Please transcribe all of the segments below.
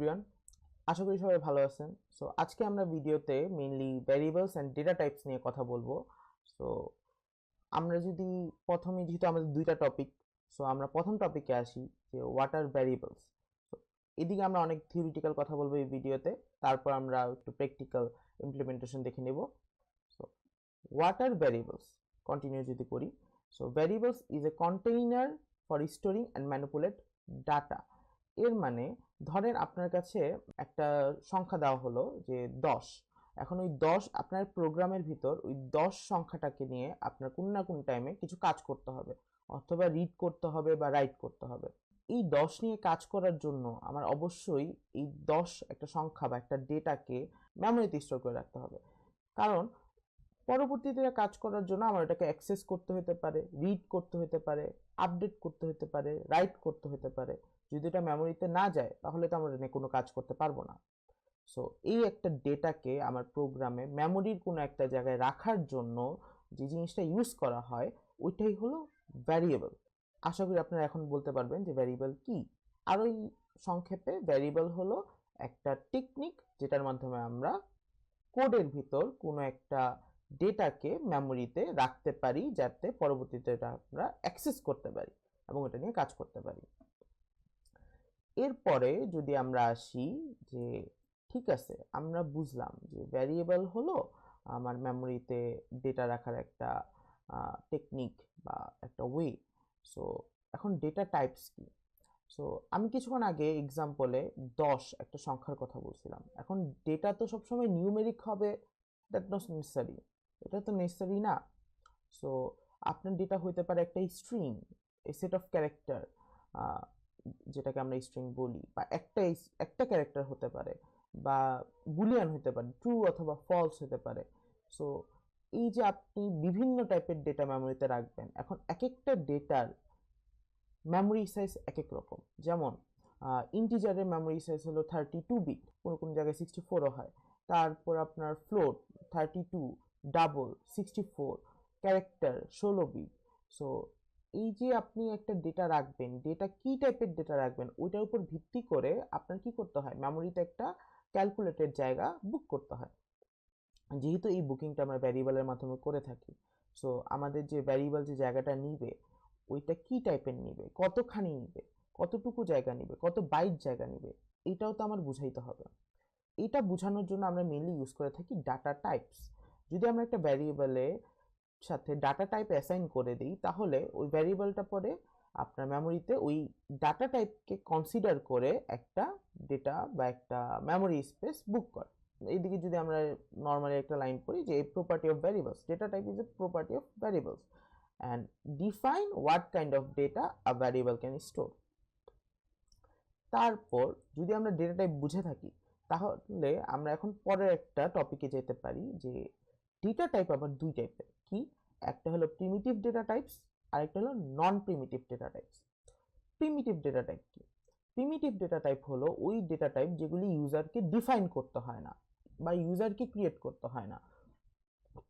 Everyone আশা করি সবাই ভালো আছেন। সো আজকে আমরা ভিডিওতে mainly variables and data types নিয়ে কথা বলব। সো আমরা যদি প্রথমে, যেহেতু আমাদের দুইটা টপিক সো আমরা প্রথম টপিকে আসি যে হোয়াট আর ভ্যারিয়েবলস এদিকে আমরা অনেক থিওরিটিক্যাল কথা বলব এই ভিডিওতে। তারপর আমরা একটু প্র্যাকটিক্যাল ইমপ্লিমেন্টেশন দেখে নেব। So what are variables continue যদি করি। So variables is a container for storing and manipulate data এর মানে ধরেন আপনার কাছে একটা সংখ্যা দেওয়া হলো যে দশ। এখন ওই দশ আপনার প্রোগ্রামের ভিতর ওই দশ সংখ্যাটাকে নিয়ে আপনার কোন না কোন টাইমে কিছু কাজ করতে হবে। অথবা রিড করতে হবে বা রাইট করতে হবে। এই দশ নিয়ে কাজ করার জন্য আমার অবশ্যই এই দশ একটা সংখ্যা বা একটা ডেটাকে মেমোরিতে স্টোর করে রাখতে হবে। কারণ পরবর্তীতে কাজ করার জন্য আমার এটাকে অ্যাক্সেস করতে হতে পারে রিড করতে হতে পারে আপডেট করতে হতে পারে রাইট করতে হতে পারে। যদি এটা মেমোরিতে না যায়, তাহলে তো আমরা কোনো কাজ করতে পারব না। সো এই একটা ডেটাকে আমার প্রোগ্রামে মেমোরির কোনো একটা জায়গায় রাখার জন্য যে জিনিসটা ইউজ করা হয়, ওইটাই হলো ভ্যারিয়েবল আশা করি আপনারা এখন বলতে পারবেন যে ভ্যারিয়েবল কি। আর ওই সংক্ষেপে ভ্যারিয়েবল হলো একটা টেকনিক যেটার মাধ্যমে আমরা কোডের ভিতর কোনো একটা ডেটাকে মেমোরিতে রাখতে পারি, যাতে পরবর্তীতে এটা আমরা অ্যাক্সেস করতে পারি এবং এটা নিয়ে কাজ করতে পারি। এরপরে যদি আমরা আসি যে, ঠিক আছে, আমরা বুঝলাম যে ভ্যারিয়েবল হলো আমার মেমোরিতে ডেটা রাখার একটা টেকনিক বা একটা ওয়ে সো এখন ডেটা টাইপস কি? সো আমি কিছুক্ষণ আগে এক্সাম্পলে দশ একটা সংখ্যার কথা বলছিলাম। এখন ডেটা তো সবসময় নিউমেরিক হবে দ্যাট নট নেসেসারি এটা তো নেসেসারি না। সো আপনার ডেটা হইতে পারে একটা string a set of character যেটাকে আমরা স্ট্রিং বলি, বা একটা একটা ক্যারেক্টার হতে পারে, বা বুলিয়ান হতে পারে ট্রু অথবা ফলস হতে পারে। সো এই যে আপনি বিভিন্ন টাইপের ডেটা মেমোরিতে রাখবেন, এখন এক একটা ডেটার মেমোরি সাইজ এক এক রকম যেমন ইন্টিজারের মেমোরি সাইজ হলো থার্টি টু বিট কোনো কোনো জায়গায় সিক্সটি ফোরও হয়। তারপর আপনার float thirty two double sixty four character ষোলো বিট সো এই যে আপনি একটা ডেটা রাখবেন ডেটা কি টাইপের ডেটা রাখবেন, ওইটার উপর ভিত্তি করে আপনার কি করতে হয়? মেমোরিতে একটা ক্যালকুলেটেড জায়গা বুক করতে হয়। যেহেতু এই বুকিংটা আমরা ভ্যারিয়েবলের মাধ্যমে করে থাকি সো আমাদের যে ভ্যারিয়েবল যে জায়গাটা নিবে, ওইটা কি টাইপের নিবে? কতখানি নিবে? কতটুকু জায়গা নিবে? কত বাইট জায়গা নিবে? এটাও তো আমার বুঝাইতে হবে। এটা বোঝানোর জন্য আমরা মেনলি ইউজ করে থাকি ডাটা টাইপস যদি আমরা একটা ভ্যারিয়েবলে সাথে ডাটা টাইপ অ্যাসাইন করে দিই, তাহলে ওই ভ্যারিয়েবলটা পরে আপনার মেমোরিতে ওই ডাটা টাইপকে কনসিডার করে একটা ডেটা বা একটা মেমোরি স্পেস বুক করে। এইদিকে যদি আমরা নর্মালি একটা লাইন পড়ি যে property of variables data type is a property of variables and define what kind of data a variable can store তারপর যদি আমরা ডেটা টাইপ বুঝে থাকি, তাহলে আমরা এখন পরের একটা টপিকে যেতে পারি যে ডেটা টাইপ আবার দুই টাইপের কি? একটা হলো প্রিমিটিভ ডেটা টাইপস আর একটা হলো non primitive data types primitive data type কি? প্রিমিটিভ ডেটা টাইপ হলো ওই ডেটা টাইপ যেগুলি ইউজারকে ডিফাইন করতে হয় না বা ইউজারকে ক্রিয়েট করতে হয় না।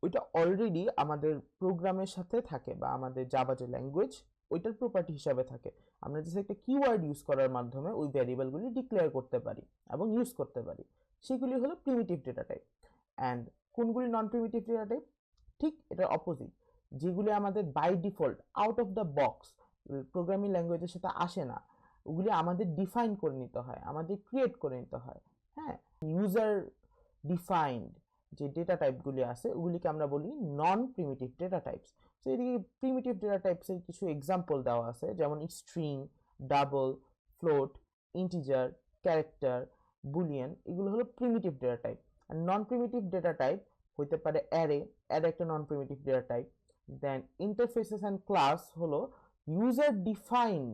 ওইটা অলরেডি আমাদের প্রোগ্রামের সাথে থাকে বা আমাদের জাবা যে ল্যাঙ্গুয়েজ ওইটার প্রপার্টি হিসাবে থাকে। আমরা যে একটা কিওয়ার্ড ইউজ করার মাধ্যমে ওই ভ্যারিয়েবলগুলি ডিক্লেয়ার করতে পারি এবং ইউজ করতে পারি। সেগুলি হলো প্রিমিটিভ ডেটা টাইপ অ্যান্ড কোনগুলি নন প্রিমিটিভ ডেটা টাইপ ঠিক এটার অপোজিট যেগুলি আমাদের by default out of the box programming ল্যাঙ্গুয়েজের সাথে আসে না, ওগুলি আমাদের ডিফাইন করে নিতে হয়, আমাদের ক্রিয়েট করে নিতে হয়। হ্যাঁ? ইউজার ডিফাইন্ড যে ডেটা টাইপগুলি আছে, ওগুলিকে আমরা বলি নন প্রিমিটিভ ডেটা টাইপস তো এদিকে প্রিমিটিভ ডেটা টাইপসের কিছু এক্সাম্পল দেওয়া আছে, যেমন string double float integer character boolean এগুলো হলো প্রিমিটিভ ডেটা টাইপ আর নন প্রিমিটিভ ডেটা টাইপ হইতে পারে অ্যারে অ্যারে একটা non primitive data type then interfaces and class হলো user defined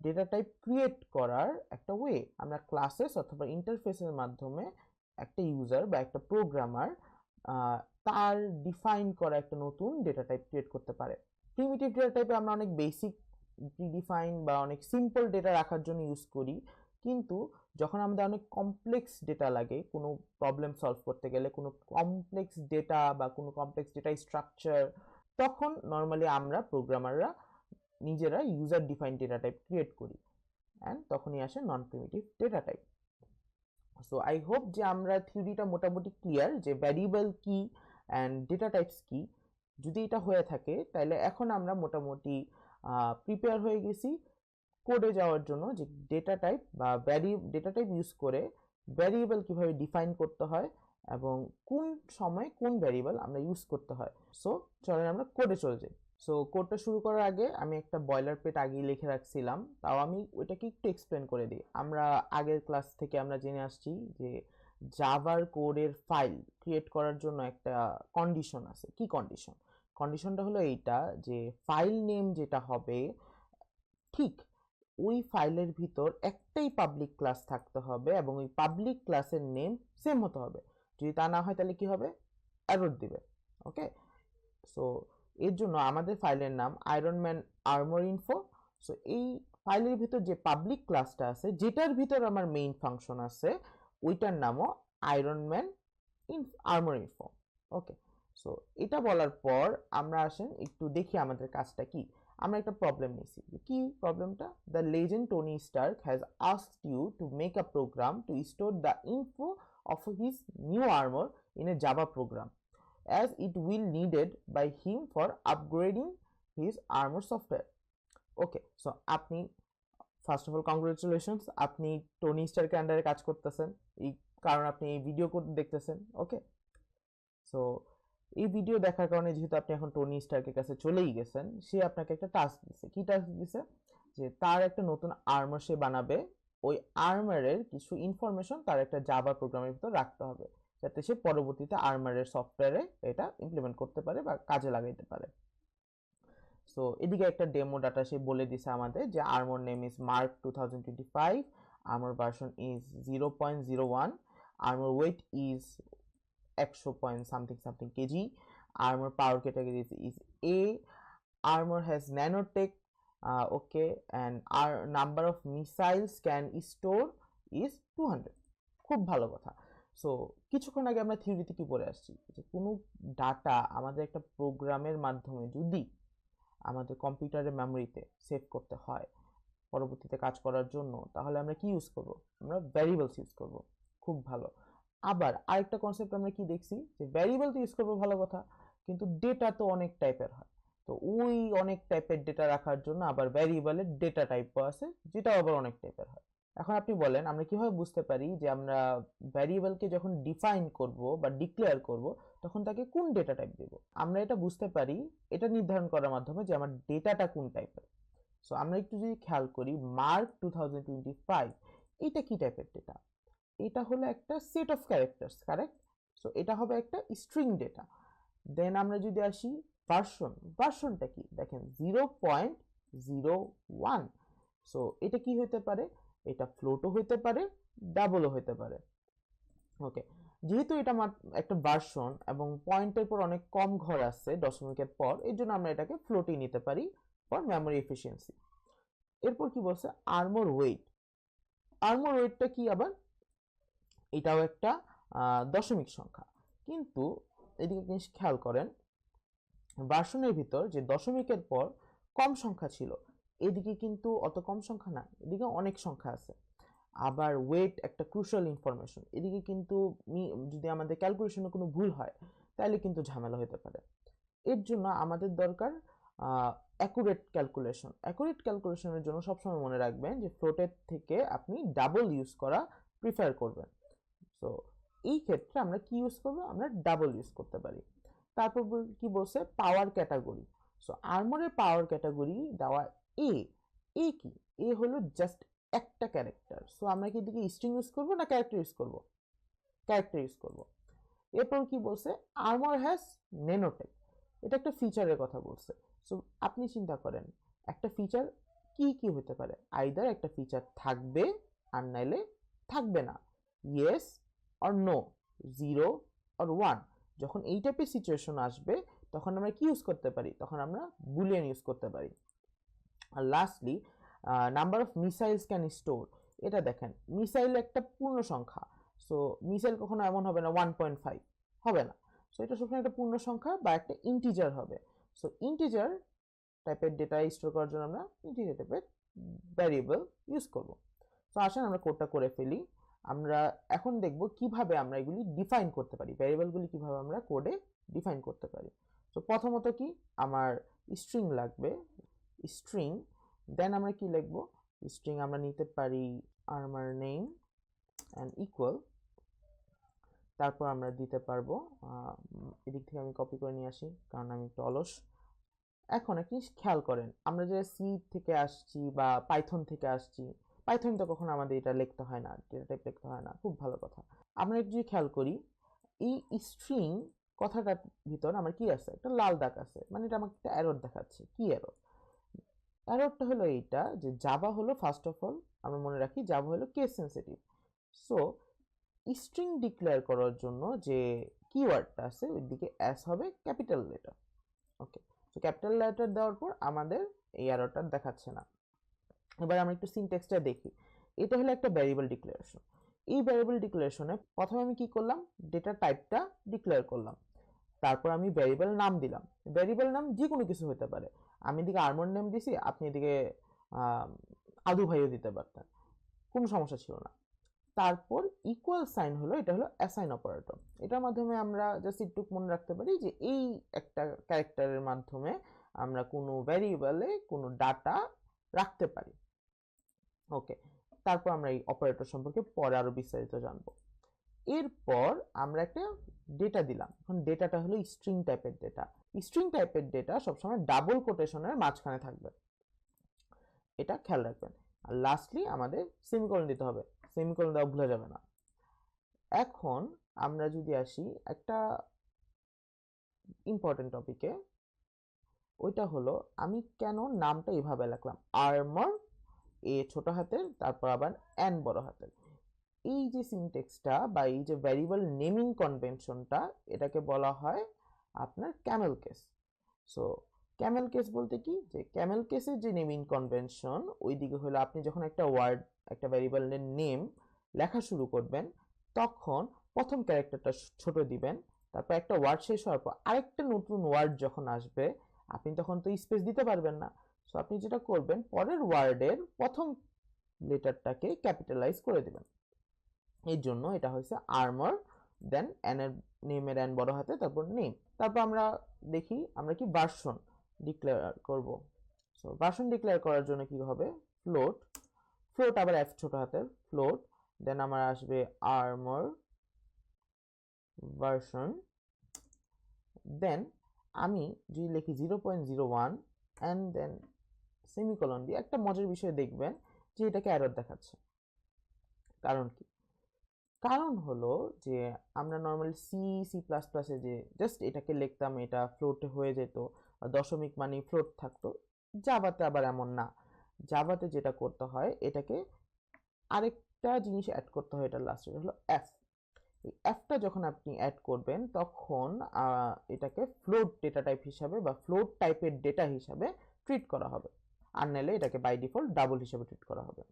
data type create করার একটা ওয়ে আমরা ক্লাসেস অথবা ইন্টারফেসের মাধ্যমে একটা ইউজার বা একটা প্রোগ্রামার তার ডিফাইন করা একটা নতুন ডেটা টাইপ ক্রিয়েট করতে পারে। প্রিমিটিভ ডেটা টাইপে আমরা অনেক বেসিক প্রিডিফাইন বা অনেক সিম্পল ডেটা রাখার জন্য ইউজ করি। কিন্তু যখন আমাদের অনেক কমপ্লেক্স ডেটা লাগে, কোনো প্রবলেম সলভ করতে গেলে কোনো কমপ্লেক্স ডেটা বা কোনো কমপ্লেক্স ডেটা স্ট্রাকচার তখন নর্মালি আমরা প্রোগ্রামাররা নিজেরা user define data type create করি অ্যান্ড তখনই আসে non primitive data type so I hope যে আমরা থিওরিটা মোটামুটি ক্লিয়ার যে ভ্যারিয়েবল কি অ্যান্ড ডেটা টাইপস কি, যদি এটা হয়ে থাকে, তাহলে এখন আমরা মোটামুটি প্রিপেয়ার হয়ে গেছি। কোডে যাওয়ার জন্য যে ডেটা টাইপ বা ভ্যারি ডেটা টাইপ ইউজ করে ভ্যারিয়েবল কীভাবে ডিফাইন করতে হয় এবং কোন সময় কোন ভ্যারিয়েবল আমরা ইউজ করতে হয়। সো চলেন আমরা কোডে চলে যাই। সো কোডটা শুরু করার আগে আমি একটা বয়লার পেট আগেই লিখে রাখছিলাম। তাও আমি ওইটাকে একটু এক্সপ্লেন করে দিই। আমরা আগের ক্লাস থেকে আমরা জেনে আসছি যে জাভার কোডের ফাইল ক্রিয়েট করার জন্য একটা কন্ডিশন আছে। কি কন্ডিশন কন্ডিশনটা হলো এইটা যে ফাইল নেম যেটা হবে, ঠিক ওই ফাইলের ভিতর একটাই পাবলিক ক্লাস থাকতে হবে এবং ওই পাবলিক ক্লাসের নেম সেম হতে হবে। যদি তা না হয় তাহলে কি হবে? এরর দিবে। ওকে সো এর জন্য আমাদের ফাইলের নাম Iron Man armour info so এই ফাইলের ভিতর যে পাবলিক ক্লাসটা আছে, যেটার ভিতর আমার মেইন ফাংশন আছে, ওইটার নামও Iron Man in armour info okay so এটা বলার পর আমরা আসেন, একটু দেখি আমাদের কাজটা কি। আমরা একটা প্রবলেম নিয়েছি। কি প্রবলেমটা the legend Tony Stark has asked you to make a program to store the info of his new armour in a Java program as it will needed by him for upgrading his armour software okay so আপনি first of all congratulations আপনি Tony স্টারকে আন্ডারে কাজ করতেছেন। এই কারণ আপনি এই ভিডিও দেখতেছেন। ওকে সো এই ভিডিও দেখার কারণে যেহেতু আপনি এখন টনি স্টার্কের কাছে চলেই গেছেন, সে আপনাকে একটা টাস্ক দিছে। কি টাস্ক দিছে? যে তার একটা নতুন আর্মার সে বানাবে। ওই আর্মারের কিছু ইনফরমেশন তার একটা জাভা প্রোগ্রামের ভিতর রাখতে হবে, যাতে সে পরবর্তীতে আর্মারের সফটওয়্যারে এটা ইমপ্লিমেন্ট করতে পারে বা কাজে লাগাইতে পারে। সো এদিকে একটা ডেমো ডাটা সে বলে দিছে আমাদের যে armour name is Mark two thousand twenty five armour version is zero point zero one armour weight is একশো point something something KG armour power category is A armour has nanotech okay and R number of missiles can store is two hundred খুব ভালো কথা। So কিছুক্ষণ আগে আমরা থিওরিতে কি পড়ে আসছি যে কোনো ডাটা আমাদের একটা প্রোগ্রামের মাধ্যমে যদি আমাদের কম্পিউটারের মেমোরিতে সেভ করতে হয় পরবর্তীতে কাজ করার জন্য, তাহলে আমরা কি ইউজ করব? আমরা ভ্যারিয়েবলস ইউজ করব। খুব ভালো। আবার আরেকটা কনসেপ্ট আমরা কি দেখছি? যে ভ্যারিয়েবল তো ইউজ করব ভালো কথা, কিন্তু ডেটা তো অনেক টাইপের হয়। তো ওই অনেক টাইপের ডেটা রাখার জন্য আবার ভ্যারিয়েবলের ডেটা টাইপও আছে, যেটাও আবার অনেক টাইপের হয়। এখন আপনি বলেন, আমরা কীভাবে বুঝতে পারি যে আমরা ভ্যারিয়েবলকে যখন ডিফাইন করব বা ডিক্লেয়ার করব, তখন তাকে কোন ডেটা টাইপ দেব? আমরা এটা বুঝতে পারি, এটা নির্ধারণ করার মাধ্যমে যে আমার ডেটাটা কোন টাইপের সো আমরা একটু যদি খেয়াল করি মার্ক টু এটা কি টাইপের ডেটা এটা হলো একটা set of characters correct so এটা হবে একটা স্ট্রিং ডেটা দেন আমরা যদি আসি ভার্সন ভার্সনটা কি? দেখেন zero point zero one so এটা কি হতে পারে? এটা ফ্লোটও হতে পারে ডাবলও হতে পারে। ওকে যেহেতু এটা একটা ভার্সন এবং পয়েন্টের পর অনেক কম ঘর আছে, দশমিকের পর, এর জন্য আমরা এটাকে ফ্লোটেই নিতে পারি ফর মেমোরি এফিসিয়েন্সি এরপর কি বলছে? আর্মর ওয়েট আর্মর ওয়েটটা কি আবার? এটাও একটা দশমিক সংখ্যা। কিন্তু এদিকে জিনিস খেয়াল করেন, ভার্সনের ভিতর যে দশমিকের পর কম সংখ্যা ছিল, এদিকে কিন্তু অত কম সংখ্যা না, এদিকে অনেক সংখ্যা আছে। আবার ওয়েট একটা ক্রুশাল ইনফরমেশন এদিকে কিন্তু যদি আমাদের ক্যালকুলেশনে কোনো ভুল হয় তাহলে কিন্তু ঝামেলা হতে পারে। এর জন্য আমাদের দরকার অ্যাকুরেট ক্যালকুলেশন অ্যাকুরেট ক্যালকুলেশনের জন্য সবসময় মনে রাখবেন যে ফ্লোটের থেকে আপনি ডাবল ইউজ করা প্রিফার করবেন। সো এই ক্ষেত্রে আমরা কি ইউজ করব? আমরা ডাবল ইউজ করতে পারি। তারপর কি বলছে? পাওয়ার ক্যাটাগরি সো আর্মরের পাওয়ার ক্যাটাগরি দেওয়া এ এ কি? এ হলো জাস্ট একটা ক্যারেক্টার সো আমরা কি এদিকে স্ট্রিং ইউজ করব না ক্যারেক্টার ইউজ করব? ক্যারেক্টার ইউজ করব। এরপর কি বলছে? আর্মর হ্যাজ নেনোটেক এটা একটা ফিচারের কথা বলছে। সো আপনি চিন্তা করেন, একটা ফিচার কি কি হতে পারে? আইদার একটা ফিচার থাকবে আর নাইলে থাকবে না। Yes or no zero or one যখন এই টাইপের সিচুয়েশন আসবে, তখন আমরা কি ইউজ করতে পারি? তখন আমরা বুলিয়ান ইউজ করতে পারি। আর lastly number of missiles can store এটা দেখেন মিসাইল একটা পূর্ণ সংখ্যা। সো মিসাইল কখনো এমন হবে না ওয়ান পয়েন্ট ফাইভ হবে না। সো এটা সবসময় একটা পূর্ণ সংখ্যা বা একটা ইন্টিজার হবে। সো ইন্টিজার টাইপের ডেটা স্টোর করার জন্য আমরা ইন্টিজার টাইপের ভ্যারিয়েবল ইউজ করব। সো আসেন আমরা কোডটা করে ফেলি। আমরা এখন দেখব কীভাবে আমরা এগুলি ডিফাইন করতে পারি ভ্যারিয়েবলগুলি কীভাবে আমরা কোডে ডিফাইন করতে পারি। তো প্রথমত কি? আমার স্ট্রিং লাগবে স্ট্রিং দেন আমরা কি লিখব? স্ট্রিং আমরা নিতে পারি আমার নেম অ্যান্ড ইকুয়াল তারপর আমরা দিতে পারব এদিক থেকে আমি কপি করে নিয়ে আসি, কারণ আমি একটু অলস। এখন একটা খেয়াল করেন, আমরা যে সি থেকে আসছি বা পাইথন থেকে আসছি পাইথন তো কখনো আমাদের এটা লিখতে হয় না ডেটা টাইপ লিখতে হয় না, খুব ভালো কথা। আমরা একটু যদি খেয়াল করি, এই স্ট্রিং কথাটার ভিতর আমার কি আছে? একটা লাল দাগ আছে মানে এটা আমাকে একটা এরর দেখাচ্ছে। কি এরর এররটা হলো এইটা যে জাভা হলো ফার্স্ট অফ অল আমরা মনে রাখি জাভা হলো case sensitive so string declare করার জন্য যে কিওয়ার্ডটা আছে, ওই দিকে অ্যাস হবে ক্যাপিটাল লেটার ওকে তো ক্যাপিটাল লেটার দেওয়ার পর আমাদের এই এররটা দেখাচ্ছে না। এবার আমরা একটু সিনটেক্সটা দেখি। এটা হলো একটা ভ্যারিয়েবল ডিক্লারেশন এই ভ্যারিয়েবল ডিক্লারেশনে প্রথমে আমি কি করলাম? ডেটা টাইপটা ডিক্লেয়ার করলাম। তারপর আমি ভ্যারিয়েবল নাম দিলাম। ভ্যারিয়েবল নাম যে কোনো কিছু হতে পারে। আমি এদিকে আর্মর নেম দিছি, আপনি এদিকে আদু ভাইও দিতে পারতেন। কোনো সমস্যা ছিল না। তারপর ইকুয়াল সাইন হলো, এটা হলো অ্যাসাইন অপারেটর এটার মাধ্যমে আমরা জাস্ট একটু মনে রাখতে পারি যে এই একটা ক্যারেক্টারের মাধ্যমে আমরা কোনো ভ্যারিয়েবলে কোনো ডাটা রাখতে পারি। ওকে তারপর আমরা এই অপারেটর সম্পর্কে পরে আরও বিস্তারিত জানব। এরপর আমরা একটা ডেটা দিলাম। এখন ডেটাটা হলো স্ট্রিং টাইপের ডেটা স্ট্রিং টাইপের ডেটা সবসময় ডাবল কোটেশনের মাঝখানে থাকবে। এটা খেয়াল রাখবেন। আর লাস্টলি আমাদের সেমিকোলন দিতে হবে। সেমিকোলন দেওয়া ভুলে যাবে না। এখন আমরা যদি আসি একটা ইম্পর্টেন্ট টপিকে ওইটা হলো আমি কেন নামটা এইভাবে লিখলাম? আর্মার এ ছোট হাতের, তারপর আবার এন বড় হাতের। এই যে সিনটেক্সটা বা এই যে ভ্যারিয়েবল নেমিং কনভেনশনটা এটাকে বলা হয় আপনার camel case so camel case বলতে কি? যে ক্যামেল কেসের যে নেমিং কনভেনশন ওইদিকে হলো আপনি যখন একটা ওয়ার্ড একটা ভ্যারিয়েবলের নেম লেখা শুরু করবেন, তখন প্রথম ক্যারেক্টারটা ছোট দিবেন, তারপর একটা ওয়ার্ড শেষ হওয়ার পর আরেকটা নতুন ওয়ার্ড যখন আসবে, আপনি তখন তো স্পেস দিতে পারবেন না। সো আপনি যেটা করবেন, পরের ওয়ার্ডের প্রথম লেটারটাকে ক্যাপিটালাইজ করে দিবেন। এর জন্য এটা হয়েছে আর্মার দেন এর নেমের এন বড় হাতে, তারপর নেম তারপর আমরা দেখি, আমরা কি ভার্সন ডিক্লেয়ার করব। সো ভার্সন ডিক্লেয়ার করার জন্য কি হবে? ফ্লোট ফ্লোট আবার এফ ছোট হাতের ফ্লোট দেন আমার আসবে আর্মার ভার্সন দেন আমি যদি লিখি zero point zero one and then semicolon দিয়ে একটা মজার বিষয় দেখবেন যে এটাকে অ্যারর দেখাচ্ছে। কারণ কি? কারণ হলো যে আমরা নর্মাল সি সি প্লাস প্লাসে যে জাস্ট এটাকে লিখতাম, এটা ফ্লোটে হয়ে যেত, দশমিক মানে ফ্লোট থাকতো। জাভাতে আবার এমন না। জাভাতে যেটা করতে হয়, এটাকে আরেকটা জিনিস অ্যাড করতে হয় এটা লাস্টে হলো এফ এই অ্যাপটা যখন আপনি অ্যাড করবেন, তখন এটাকে ফ্লোট ডেটা টাইপ হিসাবে বা ফ্লোট টাইপের ডেটা হিসাবে ট্রিট করা হবে। আর নাহলে এটাকে বাই ডিফল্ট ডাবল হিসাবে ট্রিট করা হবে।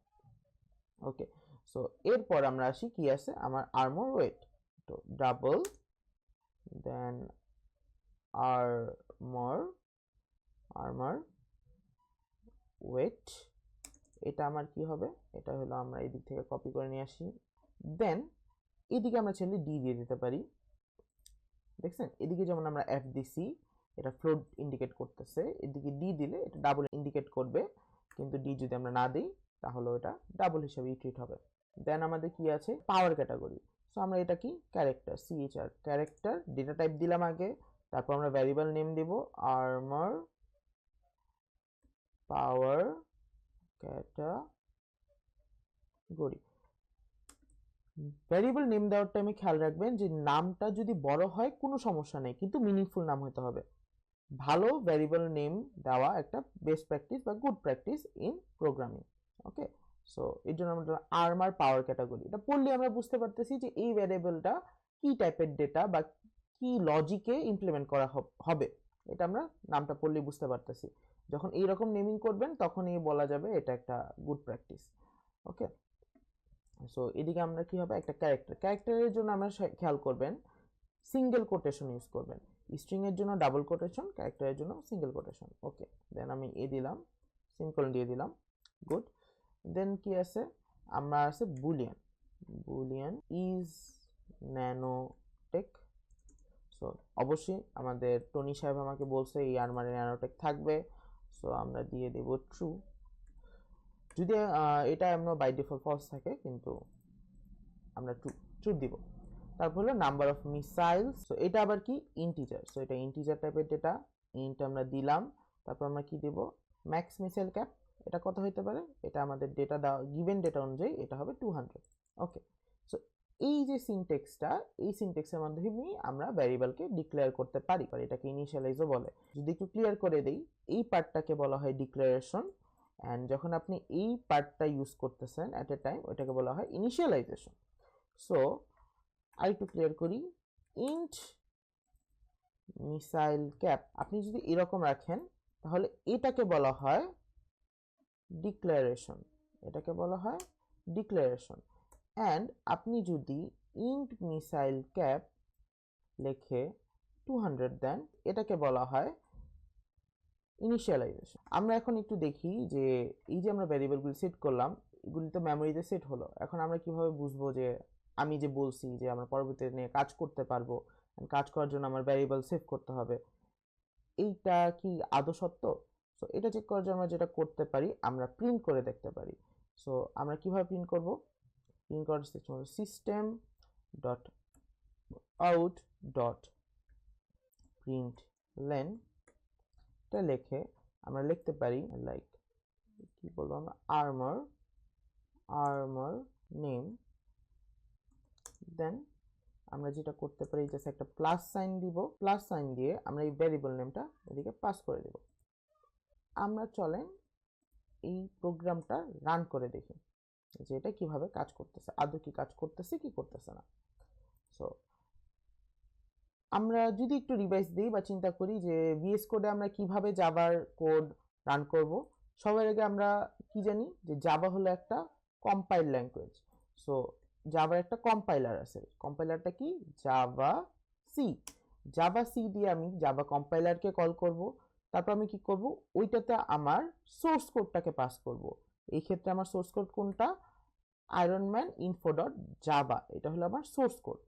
ওকে সো এরপর আমরা আসি কি আছে? আমার আর্মর ওয়েট তো double then armour armour weight এটা আমার কি হবে? এটা হলো আমরা এদিক থেকে কপি করে নিয়ে আসি। দেন এদিকে আমরা চাইলে ডি দিয়ে দিতে পারি। দেখছেন? এদিকে যেমন আমরা এফ দিছি এটা ফ্লোট ইন্ডিকেট করতেছে, এদিকে ডি দিলে এটা ডাবল ইন্ডিকেট করবে, কিন্তু ডি যদি আমরা না দিই, তাহলে এটা ডাবল হিসেবে ট্রিট হবে। দেন আমাদের কি আছে? পাওয়ার ক্যাটাগরি সো আমরা এটা কি? Character CHR character data type দিলাম আগে, তারপর আমরা ভ্যারিয়েবল নেম দিব armour power category variable name দেওয়ার টাইমে খেয়াল রাখবেন যে নামটা যদি বড় হয়, কোনো সমস্যা নেই, কিন্তু মিনিংফুল নাম হতে হবে। ভালো ভ্যারিয়েবল নেম দেওয়া একটা বেস্ট প্র্যাকটিস বা good practice in programming okay so এর জন্য আমরা আর্মার পাওয়ার ক্যাটাগরি এটা পড়লে আমরা বুঝতে পারতেছি যে এই ভ্যারিয়েবলটা কি টাইপের ডেটা বা কি লজিকে ইমপ্লিমেন্ট করা হবে এটা আমরা নামটা পড়লেই বুঝতে পারতেছি। যখন এইরকম নেমিং করবেন, তখনই বলা যাবে এটা একটা গুড প্র্যাকটিস ওকে সো এদিকে আমরা কি হবে? একটা ক্যারেক্টার ক্যারেক্টারের জন্য আমরা খেয়াল করবেন সিঙ্গেল কোটেশন ইউজ করবেন। স্ট্রিং এর জন্য ডাবল কোটেশন ক্যারেক্টারের জন্য সিঙ্গেল কোটেশন ওকে দেন আমি এ দিলাম সিম্পল দিয়ে দিলাম গুড দেন কি আছে? আমরা আছে boolean boolean is nanotech so অবশ্যই আমাদের টনি সাহেব আমাকে বলছে এই আর্মারে ন্যানোটেক থাকবে সো আমরা দিয়ে দেব ট্রু যদি এটা এমন বাই ডিফল্ট ফলস থাকে, কিন্তু আমরা ট্রু ট্রু দিব। তারপর হলো নাম্বার অফ মিসাইলস তো এটা আবার কি? ইন্টিজার সো এটা ইন্টিজার টাইপের ডেটা ইন্ট আমরা দিলাম, তারপর আমরা কি দেব? ম্যাক্স মিসাইল ক্যাপ এটা কত হতে পারে? এটা আমাদের ডেটা দেওয়া গিভেন ডেটা অনুযায়ী এটা হবে টু হান্ড্রেড ওকে সো এই যে সিনটেক্সটা এই সিনটেক্সের মাধ্যমে আমরা ভ্যারিয়েবলকে ডিক্লেয়ার করতে পারি আর এটাকে ইনিশিয়ালাইজও বলে। যদি একটু ক্লিয়ার করে দেই, এই পার্টটাকে বলা হয় ডিক্লারেশন অ্যান্ড যখন আপনি এই পার্টটা ইউজ করতেছেন অ্যাট এ টাইম ওইটাকে বলা হয় ইনিশিয়ালাইজেশন সো আর একটু ক্লিয়ার করি। ইন্ট মিসাইল ক্যাপ আপনি যদি এরকম রাখেন, তাহলে এটাকে বলা হয় ডিক্লারেশন এটাকে বলা হয় ডিক্লারেশন অ্যান্ড আপনি যদি ইন্ট মিসাইল ক্যাপ লেখে টু হান্ড্রেড দেন এটাকে বলা হয় ইনিশিয়ালাইজেশন আমরা এখন একটু দেখি যে, এই যে আমরা ভ্যারিয়েবলগুলি সেট করলাম, এগুলি তো মেমোরিতে সেট হলো। এখন আমরা কীভাবে বুঝব যে আমি যে বলছি যে আমরা পরবর্তীতে নিয়ে কাজ করতে পারব কাজ করার জন্য আমার ভ্যারিয়েবল সেভ করতে হবে, এইটা কি আদৌ সত্য? সো এটা চেক করার জন্য আমরা যেটা করতে পারি, আমরা প্রিন্ট করে দেখতে পারি। সো আমরা কীভাবে প্রিন্ট করব? প্রিন্ট করার system system dot out dot println এটা লিখে আমরা লিখতে পারি লাইক কি বলব আমরা? আর্মার আর্মার নেম দেন, আমরা যেটা করতে পারি জাস্ট একটা প্লাস সাইন দিব। প্লাস সাইন দিয়ে আমরা এই ভ্যারিয়েবল নেমটা এদিকে পাস করে দেব। আমরা চলেন এই প্রোগ্রামটা রান করে দেখি যে এটা কীভাবে কাজ করতেছে। আদৌ কি কাজ করতেছে, কি করতেছে না। সো আমরা যদি একটু রিভাইজ দিই বা চিন্তা করি যে ভিএস কোডে আমরা কীভাবে জাভার কোড রান করব, সবার আগে আমরা কি জানি যে জাভা হলো একটা কম্পাইল ল্যাঙ্গুয়েজ সো জাভার একটা কম্পাইলার আছে। কম্পাইলারটা কি? জাভা সি জাভা সি দিয়ে আমি জাভা কম্পাইলারকে কল করব। তারপর আমি কি করব? ওইটাতে আমার সোর্স কোডটাকে পাস করব। এই ক্ষেত্রে আমার সোর্স কোড কোনটা? Iron Man info dot Java এটা হলো আমার সোর্স কোড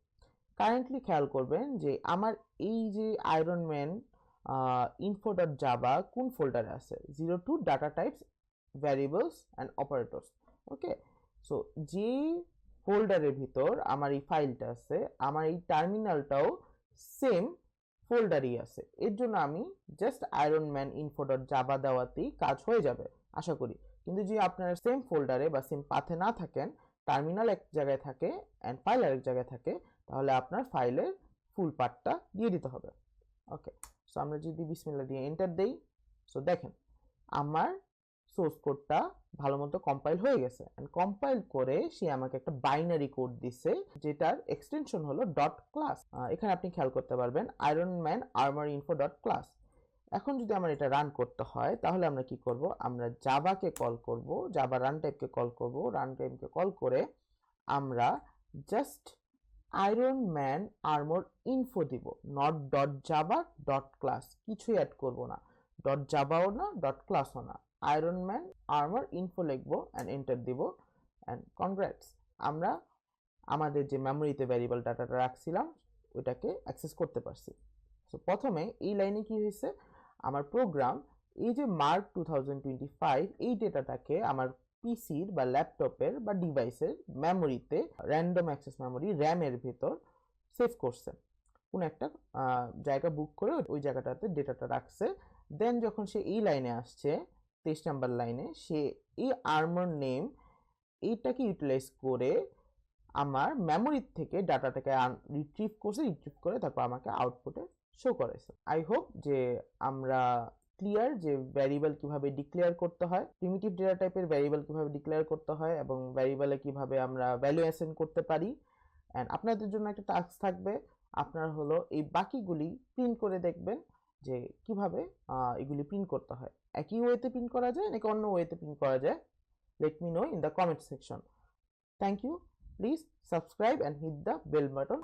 কারেন্টলি খেয়াল করবেন যে আমার এই যে আয়রনম্যান ইনফো ডট জাভা কোন ফোল্ডারে আছে? Zero two data types variables and operators okay so যে ফোল্ডারের ভিতর আমার এই ফাইলটা আছে, আমার এই টার্মিনালটাও সেম ফোল্ডারই আছে। এর জন্য আমি just Iron Man info dot Java দেওয়াতেই কাজ হয়ে যাবে, আশা করি। কিন্তু যদি আপনার সেম ফোল্ডারে বা সেম পাথে না থাকেন টার্মিনাল এক জায়গায় থাকে অ্যান্ড ফাইল আরেক জায়গায় থাকে, তাহলে আপনার ফাইলের ফুল পার্টটা দিয়ে দিতে হবে। ওকে সো আমরা যদি বিসমিল্লা দিয়ে এন্টার দেই সো দেখেন, আমার সোর্স কোডটা ভালো মতো কম্পাইল হয়ে গেছে। অ্যান্ড কম্পাইল করে সে আমাকে একটা বাইনারি কোড দিছে, যেটার এক্সটেনশন হলো ডট ক্লাস এখানে আপনি খেয়াল করতে পারবেন Iron Man armour info dot class এখন যদি আমার এটা রান করতে হয়, তাহলে আমরা কি করব? আমরা জাভাকে কল করব জাভা রান টাইপকে কল করব। রান টাইপকে কল করে আমরা just Iron Man armour info দিব। Not dot Java dot class কিছুই অ্যাড করব না। ডট জাভাও না ডট ক্লাসও না। আয়রন ম্যান আর্মার ইনফো লিখব অ্যান্ড এন্টার দিব অ্যান্ড কনগ্রাটস আমরা আমাদের যে মেমোরিতে ভ্যারিয়েবল ডাটাটা রাখছিলাম, ওইটাকে অ্যাক্সেস করতে পারছি। সো প্রথমে এই লাইনে কি হয়েছে? আমার প্রোগ্রাম এই যে Mark two thousand twenty five এই ডেটাটাকে আমার পিসির বা ল্যাপটপের বা ডিভাইসের মেমোরিতে র্যান্ডম অ্যাক্সেস মেমোরি র্যামের ভেতর সেভ করছে। কোন একটা জায়গা বুক করে ওই জায়গাটাতে ডেটাটা রাখছে। দেন যখন সে এই লাইনে আসছে তেইশ নাম্বার লাইনে সে এই আর্মার নেম এইটাকে ইউটিলাইজ করে আমার মেমোরি থেকে ডাটাটাকে রিট্রিভ করছে রিট্রিভ করে তারপর আমাকে আউটপুটে শো করেছে আই হোপ যে আমরা ক্লিয়ার যে ভ্যারিয়েবল কীভাবে ডিক্লেয়ার করতে হয় প্রিমিটিভ ডেটা টাইপের ভ্যারিয়েবল কীভাবে ডিক্লেয়ার করতে হয় এবং ভ্যারিয়েবলে কীভাবে আমরা ভ্যালু অ্যাসাইন করতে পারি। অ্যান্ড আপনাদের জন্য একটা টাস্ক থাকবে, আপনার হলো এই বাকিগুলি প্রিন্ট করে দেখবেন যে কীভাবে এগুলি প্রিন্ট করতে হয়। একই ওয়েতে পিন করা যায়, নাকি অন্য ওয়েতে পিন করা যায়? Let me know in the comment section thank you please subscribe and hit the bell button